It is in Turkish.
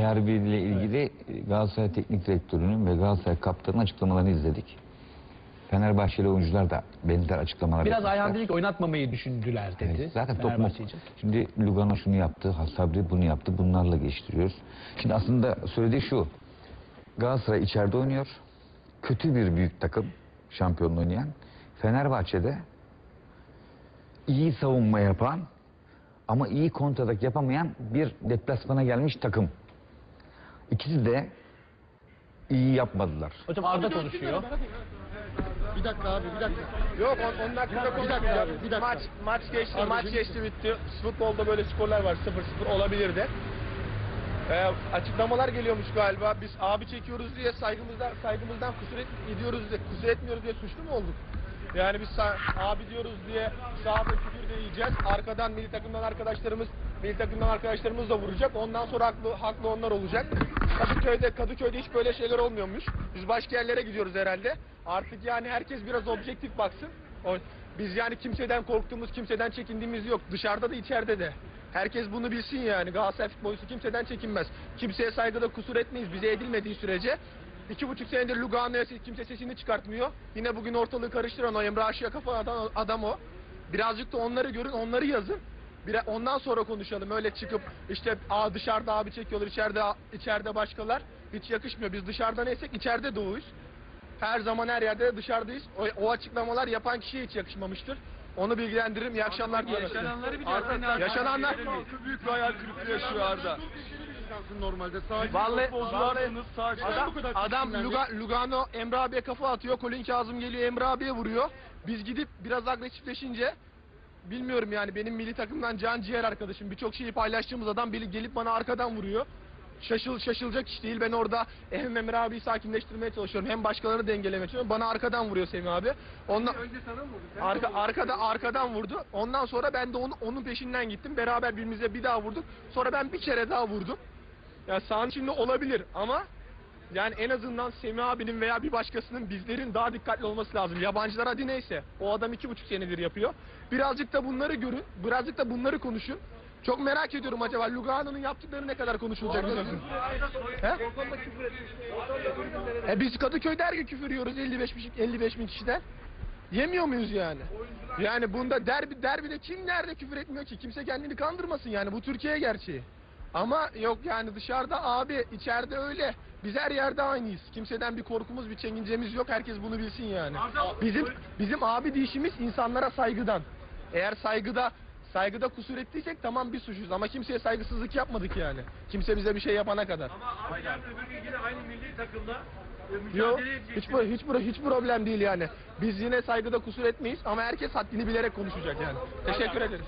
Derbi ile ilgili Galatasaray Teknik Direktörü'nün ve Galatasaray kaptanının açıklamalarını izledik. Fenerbahçeli oyuncular da benzer açıklamalar Biraz. Ayhan Delik oynatmamayı düşündüler dedi. Evet, zaten top mu? Fenerbahçe için. Şimdi Lugano şunu yaptı, Sabri bunu yaptı. Bunlarla geçtiriyoruz. Şimdi aslında söylediği şu. Galatasaray içeride oynuyor. Kötü bir büyük takım şampiyonluğu oynayan. Fenerbahçe'de iyi savunma yapan ama iyi kontratak yapamayan bir deplasmana gelmiş takım. İkisi de iyi yapmadılar. Hocam Arda konuşuyor. Bir dakika abi bir dakika. Yok on, on dakika Bir dakika konuşmayacağım. abi, bir dakika. Maç, maç geçti, Abi, maç bir- geçti bitti. Futbolda böyle skorlar var 0-0 olabilirdi. Ee, açıklamalar geliyormuş galiba. Biz abi çekiyoruz diye saygımızdan saygımızdan kusur et, ediyoruz diye kusur etmiyoruz diye suçlu mu olduk? Yani biz abi diyoruz diye sahada küfür de yiyeceğiz. Arkadan milli takımdan arkadaşlarımız milli takımdan arkadaşlarımız da vuracak. Ondan sonra haklı haklı onlar olacak. Kadıköy'de Kadıköy'de hiç böyle şeyler olmuyormuş. Biz başka yerlere gidiyoruz herhalde. Artık yani herkes biraz objektif baksın. Biz yani kimseden korktuğumuz, kimseden çekindiğimiz yok. Dışarıda da içeride de. Herkes bunu bilsin yani. Galatasaray futbolcusu kimseden çekinmez. Kimseye saygıda kusur etmeyiz. Bize edilmediği sürece. İki buçuk senedir Lugano'ya ses- kimse sesini çıkartmıyor. Yine bugün ortalığı karıştıran o Emre Aşık'a kafa atan adam o. Birazcık da onları görün, onları yazın. Bir, ondan sonra konuşalım. Öyle çıkıp işte Aa, dışarıda abi çekiyorlar, içeride içeride başkalar. Hiç yakışmıyor. Biz dışarıda neysek içeride doğuyuz. Her zaman her yerde dışarıdayız. O, o açıklamalar yapan kişiye hiç yakışmamıştır. Onu bilgilendiririm. İyi akşamlar diliyorum. Yaşananları de Arda, yaşananlar Arda- büyük bir hayal kırıklığı yaşıyor Arda. Normalde sadece Vallahi, futbolcularsınız, sadece adam, bu kadar adam. Luga- Lugano Emre abiye kafa atıyor. Colin Kazım geliyor Emre abiye vuruyor. Biz gidip biraz agresifleşince bilmiyorum yani benim milli takımdan can ciğer arkadaşım. Birçok şeyi paylaştığımız adam biri gelip bana arkadan vuruyor. Şaşıl, şaşılacak iş değil. Ben orada hem Emre abiyi sakinleştirmeye çalışıyorum hem başkalarını dengelemeye çalışıyorum. Bana arkadan vuruyor Semih abi. Ondan, Önce sana mı vurdu? Sen Arka, vurdun. arkada arkadan vurdu. Ondan sonra ben de onu, onun peşinden gittim. Beraber birbirimize bir daha vurduk. Sonra ben bir kere daha vurdum. Ya sahanın içinde olabilir ama yani en azından Semih abinin veya bir başkasının bizlerin daha dikkatli olması lazım. Yabancılar hadi neyse. O adam iki buçuk senedir yapıyor. Birazcık da bunları görün. Birazcık da bunları konuşun. Çok merak ediyorum acaba Lugano'nun yaptıkları ne kadar konuşulacak? He? E biz Kadıköy'de her gün küfür yiyoruz 55 bin, 55 bin kişiden. Yemiyor muyuz yani? Yani bunda derbi derbide kim nerede küfür etmiyor ki? Kimse kendini kandırmasın yani bu Türkiye gerçeği. Ama yok yani dışarıda abi içeride öyle. Biz her yerde aynıyız. Kimseden bir korkumuz bir çekincemiz yok. Herkes bunu bilsin yani. Bizim bizim abi dişimiz insanlara saygıdan. Eğer saygıda saygıda kusur ettiysek tamam bir suçuz ama kimseye saygısızlık yapmadık yani. Kimse bize bir şey yapana kadar. Ama abi yarın öbür yine aynı milli takımda e, Yok hiç, hiç, hiç problem değil yani. Biz yine saygıda kusur etmeyiz ama herkes haddini bilerek konuşacak yani. Teşekkür ederiz.